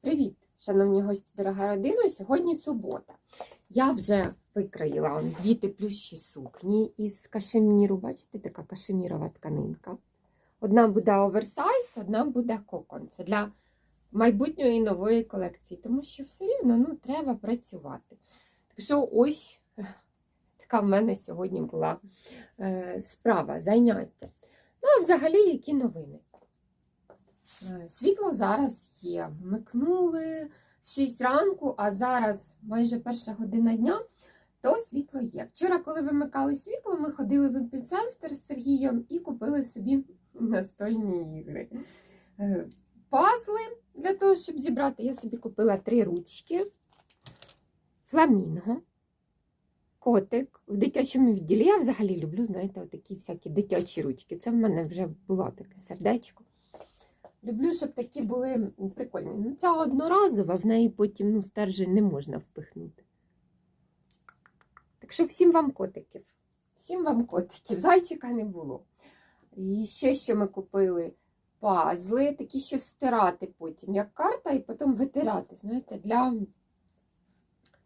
Привіт, шановні гості, дорога родина. Сьогодні субота. Я вже викроїла дві теплющі сукні із кашеміру. Бачите, така кашемірова тканинка. Одна буде оверсайз, одна буде кокон. Це для майбутньої нової колекції, тому що все рівно ну, треба працювати. Так що ось така в мене сьогодні була е, справа, заняття. Ну, а взагалі, які новини? Е, Світло зараз є. Вмикнули в 6 ранку, а зараз майже перша година дня, то світло є. Вчора, коли вимикали світло, ми ходили в епіцентр з Сергієм і купили собі настольні ігри. Е, Пазли для того, щоб зібрати, я собі купила три ручки, фламінго, котик. В дитячому відділі я взагалі люблю, знаєте, такі всякі дитячі ручки. Це в мене вже було таке сердечко. Люблю, щоб такі були прикольні. Ну, ця одноразова, в неї потім ну, стержень не можна впихнути. Так що всім вам котиків. Всім вам котиків. Зайчика не було. І ще що ми купили пазли, такі, що стирати потім, як карта, і потім витирати, знаєте, для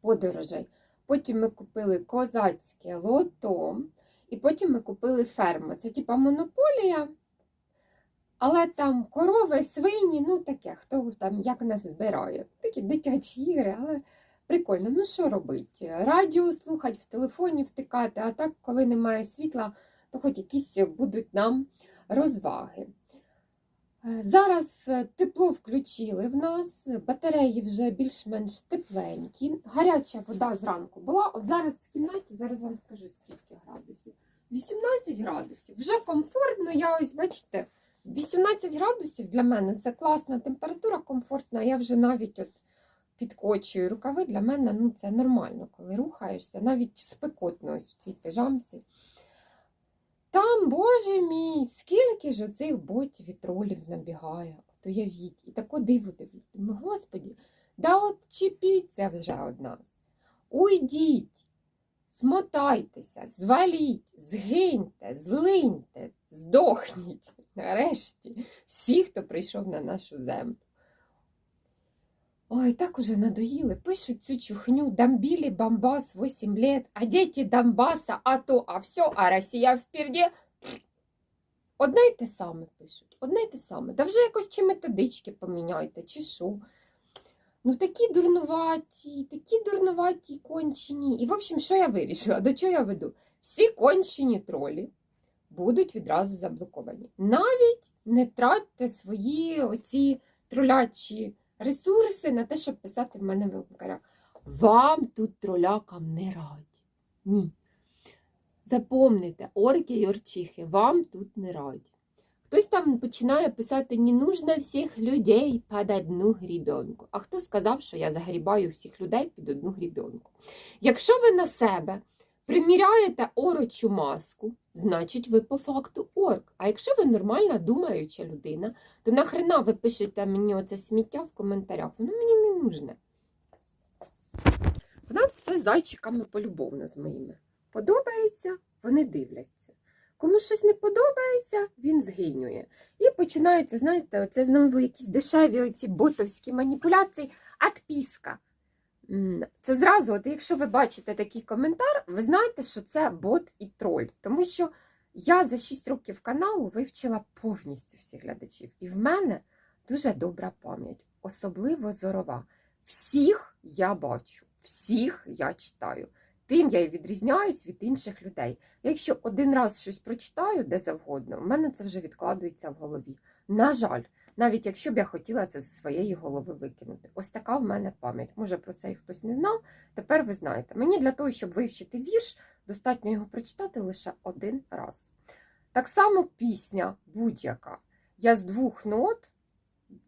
подорожей. Потім ми купили козацьке лото, і потім ми купили ферма. Це типа монополія. Але там корови, свині, ну таке, хто там як нас збирає. Такі дитячі ігри, але прикольно. Ну що робити? Радіо слухати, в телефоні втикати, а так, коли немає світла, то хоч якісь будуть нам розваги. Е, Зараз е, тепло включили в нас, батареї вже більш-менш тепленькі. Гаряча вода зранку була. От зараз в кімнаті, зараз вам скажу скільки градусів. 18 градусів. Вже комфортно, я ось бачите. 18 градусів для мене це класна температура, комфортна. Я вже навіть от підкочую рукави. Для мене ну, це нормально, коли рухаєшся, навіть спекотно ось в цій пижамці. Там, боже мій, скільки ж оцих ботів і тролів набігає. От уявіть, і тако диво дивлю. Господі, да от чіпіться вже од нас. Уйдіть, смотайтеся, зваліть, згиньте, злиньте, здохніть. Нарешті всі, хто прийшов на нашу землю. Ой, так уже надоїли. Пишуть цю чухню Дамбілі Бамбас 8 лет, а діти Донбаса, а то, а все, а Росія впереді. Одне й те саме пишуть, одне й те саме. Да вже якось чи методички поміняйте, чи що. Ну такі дурнуваті, такі дурнуваті, кончені. І, в общем, що я вирішила? До чого я веду? Всі кончені тролі будуть відразу заблоковані. Навіть не тратьте свої оці тролячі ресурси на те, щоб писати в мене в коментарях. Вам тут тролякам не раді. Ні. Запомните, орки й орчихи, вам тут не раді. Хтось там починає писати не нужно всіх людей під одну грібенку. А хто сказав, що я загрібаю всіх людей під одну грібенку? Якщо ви на себе приміряєте орочу маску, значить ви по факту орк. А якщо ви нормальна думаюча людина, то нахрена ви пишете мені оце сміття в коментарях? Воно мені не нужне. У нас все з зайчиками полюбовно з моїми. Подобається, вони дивляться. Кому щось не подобається, він згинює. І починається, знаєте, оце знову якісь дешеві оці ботовські маніпуляції, адпіска. Це зразу, от якщо ви бачите такий коментар, ви знаєте, що це бот і троль. Тому що я за 6 років каналу вивчила повністю всіх глядачів. І в мене дуже добра пам'ять, особливо зорова. Всіх я бачу, всіх я читаю. Тим я і відрізняюсь від інших людей. Якщо один раз щось прочитаю де завгодно, в мене це вже відкладується в голові. На жаль, навіть якщо б я хотіла це зі своєї голови викинути. Ось така в мене пам'ять. Може про це і хтось не знав. Тепер ви знаєте. Мені для того, щоб вивчити вірш, достатньо його прочитати лише один раз. Так само пісня будь-яка. Я з двох нот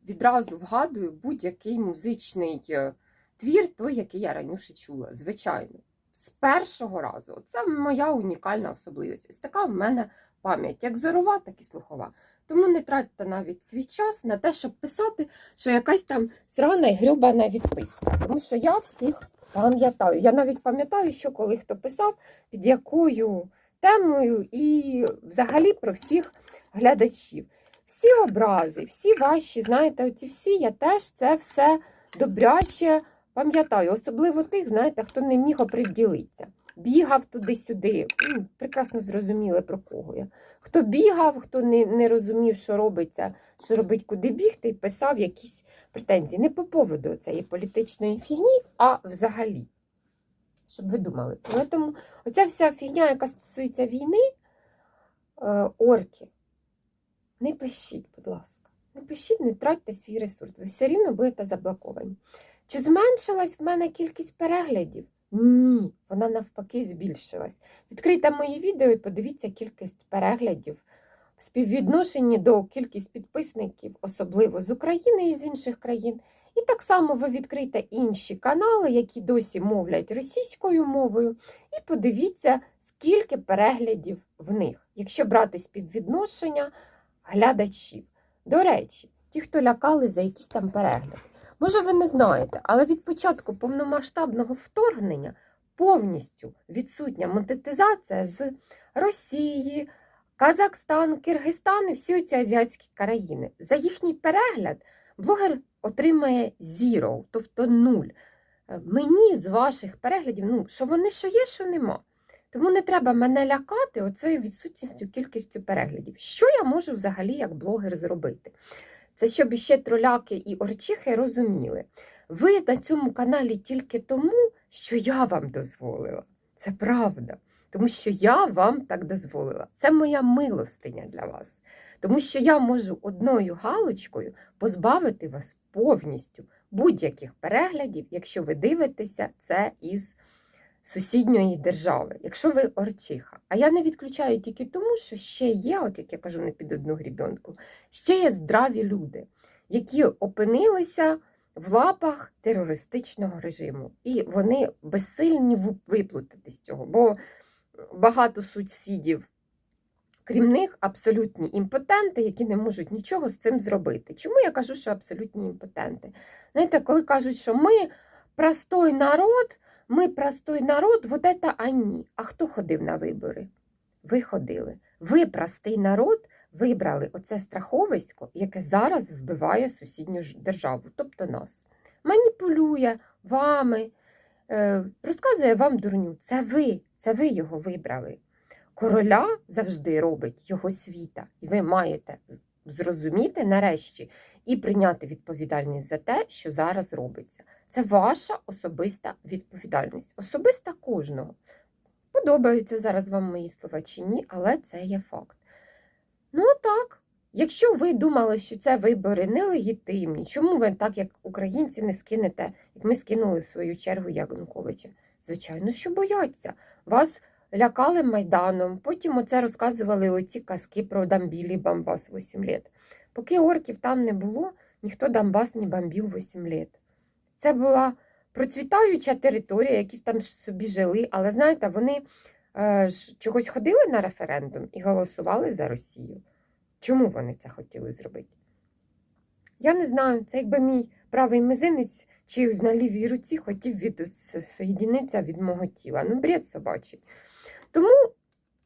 відразу вгадую будь-який музичний е, твір, той, який я раніше чула. Звичайно. З першого разу. Це моя унікальна особливість. Ось така в мене пам'ять, як зорова, так і слухова. Тому не тратьте навіть свій час на те, щоб писати, що якась там срана і грюбана відписка. Тому що я всіх пам'ятаю. Я навіть пам'ятаю, що коли хто писав, під якою темою, і взагалі про всіх глядачів. всі образи, всі ваші, знаєте, оці всі, я теж це все добряче пам'ятаю. Особливо тих, знаєте, хто не міг оприділитися. Бігав туди-сюди. Ну, Прекрасно зрозуміли, про кого я. Хто бігав, хто не, не розумів, що робиться, що робить, куди бігти, і писав якісь претензії. Не по поводу цієї політичної фігні, а взагалі. Щоб ви думали. Тому оця вся фігня, яка стосується війни, е, орки, не пишіть, будь ласка. Не пишіть, не тратьте свій ресурс. Ви все рівно будете заблоковані. Чи зменшилась в мене кількість переглядів? Ні, вона навпаки збільшилась. Відкрийте мої відео і подивіться кількість переглядів в співвідношенні до кількість підписників, особливо з України і з інших країн. І так само ви відкрийте інші канали, які досі мовлять російською мовою, і подивіться, скільки переглядів в них, якщо брати співвідношення глядачів. До речі, ті, хто лякали за якісь там перегляди. Може, ви не знаєте, але від початку повномасштабного вторгнення повністю відсутня монетизація з Росії, Казахстан, Киргизстан і всі ці азіатські країни. За їхній перегляд блогер отримає zero, тобто нуль. Е, Мені з ваших переглядів, ну, що вони що є, що нема. Тому не треба мене лякати оцею відсутністю кількістю переглядів. Що я можу взагалі як блогер зробити? Це щоб іще троляки і орчихи розуміли. Ви на цьому каналі тільки тому, що я вам дозволила. Це правда. Тому що я вам так дозволила. Це моя милостиня для вас. Тому що я можу одною галочкою позбавити вас повністю будь-яких переглядів, якщо ви дивитеся це із сусідньої держави, якщо ви орчиха. А я не відключаю тільки тому, що ще є, от як я кажу, не під одну грібенку, ще є здраві люди, які опинилися в лапах терористичного режиму. І вони безсильні виплутати з цього. Бо багато сусідів, крім них, абсолютні імпотенти, які не можуть нічого з цим зробити. Чому я кажу, що абсолютні імпотенти? Знаєте, коли кажуть, що ми простой народ, ми простой народ, вот это они. А хто ходив на вибори? Ви ходили. Ви, простий народ, вибрали оце страховисько, яке зараз вбиває сусідню державу, тобто нас. Маніпулює вами, е, розказує вам дурню. Це ви, це ви його вибрали. Короля завжди робить його світа, і ви маєте зрозуміти нарешті і прийняти відповідальність за те, що зараз робиться. Це ваша особиста відповідальність, особиста кожного. Подобаються зараз вам мої слова чи ні, але це є факт. Ну так, якщо ви думали, що це вибори нелегітимні, чому ви так, як українці, не скинете, як ми скинули в свою чергу Януковича? Звичайно, що бояться. Вас лякали Майданом, потім оце розказували оці казки про Дамбілі Бамбас 8 літ. Поки орків там не було, ніхто Донбас не бомбив 8 літ. Це була процвітаюча територія, які там собі жили, але знаєте, вони е, ж чогось ходили на референдум і голосували за Росію. Чому вони це хотіли зробити? Я не знаю, це якби мій правий мизинець чи на лівій руці хотів відсоєдінитися від мого тіла. Ну, бред собачий. Тому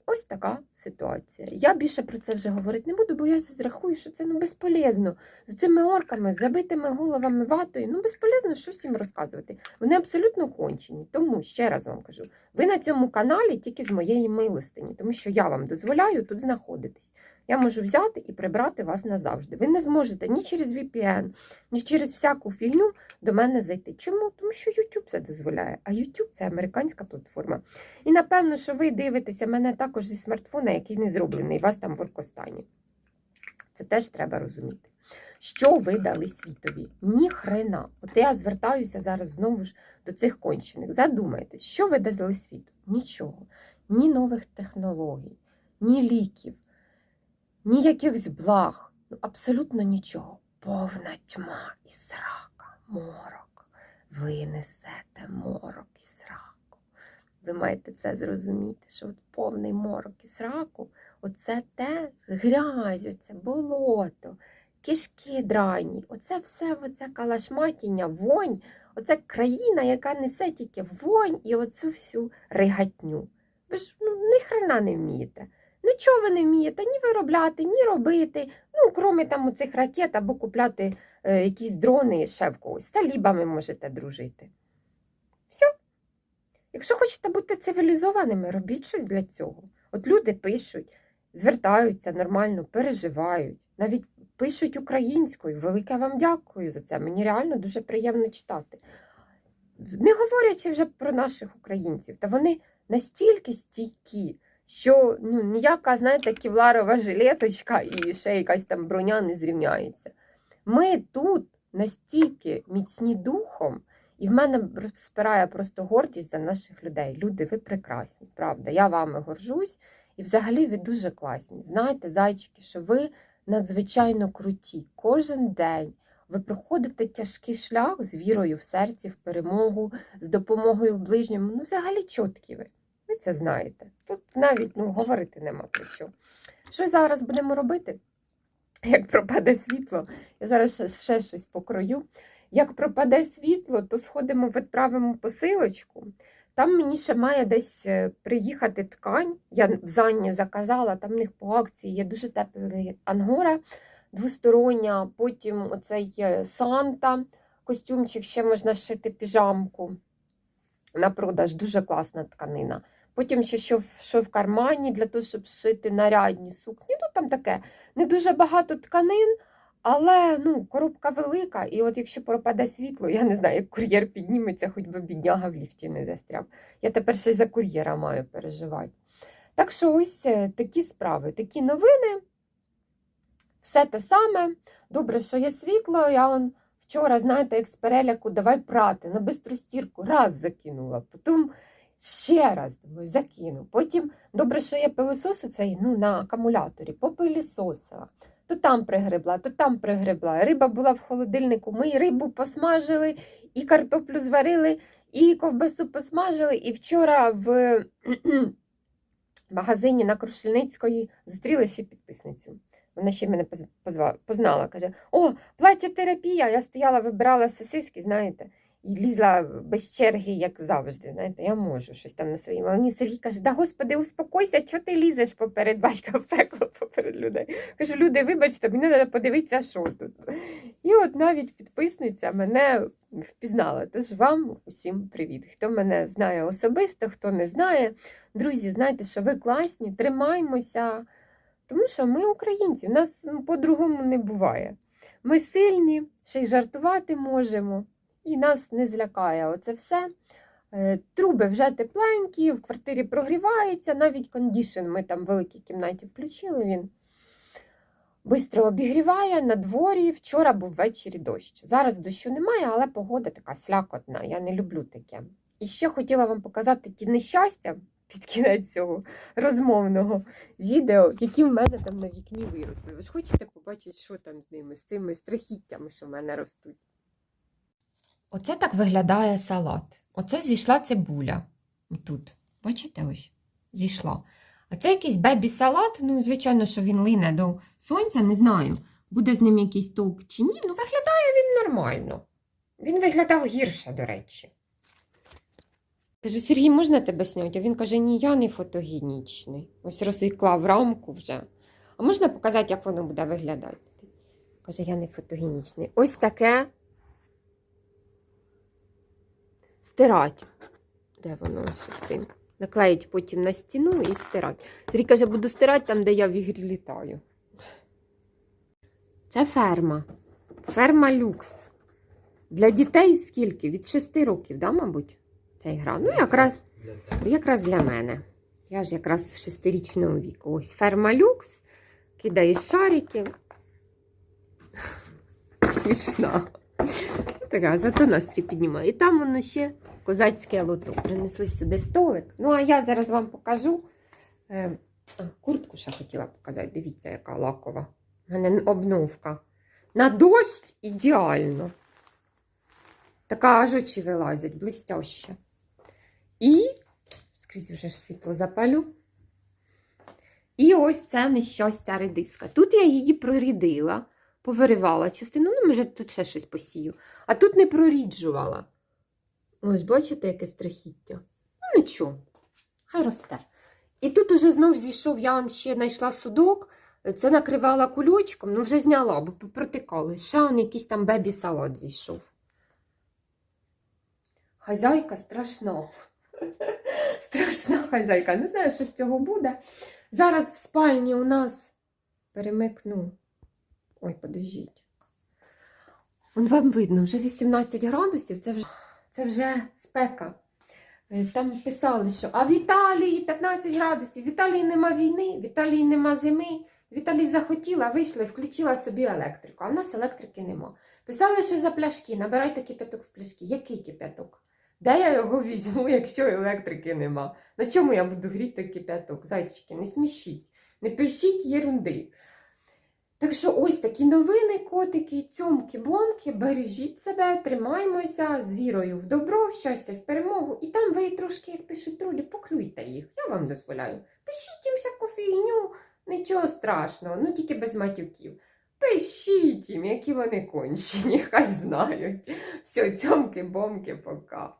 ось така ситуація. Я більше про це вже говорити не буду, бо я зрахую, що це ну, безполезно. З цими орками, забитими головами ватою, ну безполезно щось їм розказувати. Вони абсолютно кончені. Тому ще раз вам кажу: ви на цьому каналі тільки з моєї милостині, тому що я вам дозволяю тут знаходитись. Я можу взяти і прибрати вас назавжди. Ви не зможете ні через VPN, ні через всяку фігню до мене зайти. Чому? Тому що YouTube це дозволяє, а YouTube це американська платформа. І напевно, що ви дивитеся мене також зі смартфона, який не зроблений, вас там в Оркостані. Це теж треба розуміти. Що ви дали світові? Ні хрена. От я звертаюся зараз знову ж до цих кончених. Задумайтесь, що ви дали світу? Нічого. Ні нових технологій, ні ліків, ні якихось благ. Ну, абсолютно нічого. Повна тьма і срака, морок. Ви несете морок і сраку. Ви маєте це зрозуміти, що от повний морок і сраку оце те грязь, оце болото, кишки драні, оце все оце калашматіння, вонь, оце країна, яка несе тільки вонь і оцю всю ригатню. Ви ж ну, ні хрена не вмієте. Нічого ви не вмієте ні виробляти, ні робити. Ну, крім там цих ракет або купляти е, якісь дрони ще в когось. З талібами можете дружити. Все. Якщо хочете бути цивілізованими, робіть щось для цього. От люди пишуть, звертаються нормально, переживають, навіть пишуть українською. Велике вам дякую за це. Мені реально дуже приємно читати. Не говорячи вже про наших українців, та вони настільки стійкі, що ну, ніяка, знаєте, ківларова жилеточка і ще якась там броня не зрівняється. Ми тут настільки міцні духом, і в мене розпирає просто гордість за наших людей. Люди, ви прекрасні, правда. Я вами горжусь. І взагалі ви дуже класні. Знаєте, зайчики, що ви надзвичайно круті. Кожен день ви проходите тяжкий шлях з вірою в серці, в перемогу, з допомогою ближньому. Ну, взагалі чіткі ви. Це знаєте. Тут навіть ну, говорити нема про що. Що зараз будемо робити? Як пропаде світло, я зараз ще, ще щось покрою. Як пропаде світло, то сходимо, відправимо посилочку. Там мені ще має десь е, приїхати ткань. Я в Занні заказала, там в них по акції є дуже теплий ангора двостороння, потім оцей е, Санта, костюмчик, ще можна шити піжамку на продаж, дуже класна тканина. Потім ще що що в кармані для того, щоб шити нарядні сукні. Ну там таке не дуже багато тканин, але ну, коробка велика. І от якщо пропаде світло, я не знаю, як кур'єр підніметься, хоч би бідняга в ліфті не застряв. Я тепер ще й за кур'єра маю переживати. Так що ось е, такі справи, такі новини. Все те саме. Добре, що є світло. Я он вчора, знаєте, як з переляку, давай прати на бистростірку. Раз закинула, потім ще раз думаю, закину. Потім добре, що є пилисос оцей, ну, на акумуляторі, попилісосила. То там пригребла, то там пригребла. Риба була в холодильнику. Ми рибу посмажили, і картоплю зварили, і ковбасу посмажили. І вчора в магазині на Крушельницької зустріли ще підписницю. Вона ще мене поз- познала. Каже: О, плаття-терапія! Я стояла, вибирала сосиски, знаєте, і лізла без черги, як завжди. Знаєте, я можу щось там на своїй волні. Сергій каже: Да господи, успокойся, чого ти лізеш поперед батька в пекло поперед людей? Кажу, люди, вибачте, мені треба подивитися, що тут. І от навіть підписниця мене впізнала. Тож вам усім привіт. Хто мене знає особисто, хто не знає. Друзі, знайте, що ви класні, тримаймося. Тому що ми українці, в нас ну, по-другому не буває. Ми сильні, ще й жартувати можемо, і нас не злякає оце все. Е, Труби вже тепленькі, в квартирі прогріваються, навіть кондішн ми там в великій кімнаті включили. Він швидко обігріває на дворі. Вчора був ввечері дощ. Зараз дощу немає, але погода така слякотна. Я не люблю таке. І ще хотіла вам показати ті нещастя під кінець цього розмовного відео, які в мене там на вікні виросли. Ви ж хочете побачити, що там з ними, з цими страхіттями, що в мене ростуть. Оце так виглядає салат. Оце зійшла цибуля. Тут. Бачите, ось зійшла. А це якийсь бебі-салат. Ну, звичайно, що він лине до сонця, не знаю, буде з ним якийсь толк чи ні. Ну, виглядає він нормально. Він виглядав гірше, до речі. Кажу, Сергій, можна тебе зняти? А він каже, ні, я не фотогенічний. Ось розклав рамку вже. А можна показати, як воно буде виглядати? Каже, я не фотогенічний. Ось таке. Стирать. Де воно цим? Наклеїть потім на стіну і стирати. Сергій каже, буду стирати там, де я в ігрі літаю. Це ферма. Ферма люкс. Для дітей скільки? Від 6 років, да, мабуть, ця гра. Ну, якраз, якраз для мене. Я ж якраз з шестирічного віку. Ось ферма люкс. Кидаєш шарики. Смішна. Така, зато настрій піднімає. І там воно ще козацьке лото. Принесли сюди столик. Ну, а я зараз вам покажу. Е, куртку ще хотіла показати. Дивіться, яка лакова. У мене обновка. На дощ ідеально. Така аж очі вилазять, блистяще. І скрізь вже ж світло запалю. І ось це нещастя редиска. Тут я її прорідила, повиривала частину, ну, може, тут ще щось посію. А тут не проріджувала. Ось, бачите, яке страхіття? Ну, нічого, хай росте. І тут уже знов зійшов, я ще знайшла судок, це накривала кульочком, ну вже зняла, бо протикали. Ще он якийсь там бебі-салат зійшов. Хазяйка страшна. Страшна хазяйка. Не знаю, що з цього буде. Зараз в спальні у нас перемикну. Ой, подождіть. Вон вам видно, вже 18 градусів, це вже, це вже спека. Е, Там писали, що а в Італії 15 градусів, в Італії нема війни, в Італії нема зими. В Італії захотіла, вийшла і включила собі електрику, а в нас електрики нема. Писали, що за пляшки, набирайте кипяток в пляшки. Який кипяток? Де я його візьму, якщо електрики нема? На чому я буду гріти кипяток? Зайчики, не смішіть, не пишіть єрунди. Так що ось такі новини, котики, цьомки, бомки, бережіть себе, тримаймося з вірою в добро, в щастя, в перемогу. І там ви трошки, як пишуть тролі, поклюйте їх. Я вам дозволяю. Пишіть їм всяку фігню, нічого страшного, ну тільки без матюків. Пишіть їм, які вони кончені, хай знають. Все, цьомки, бомки, пока.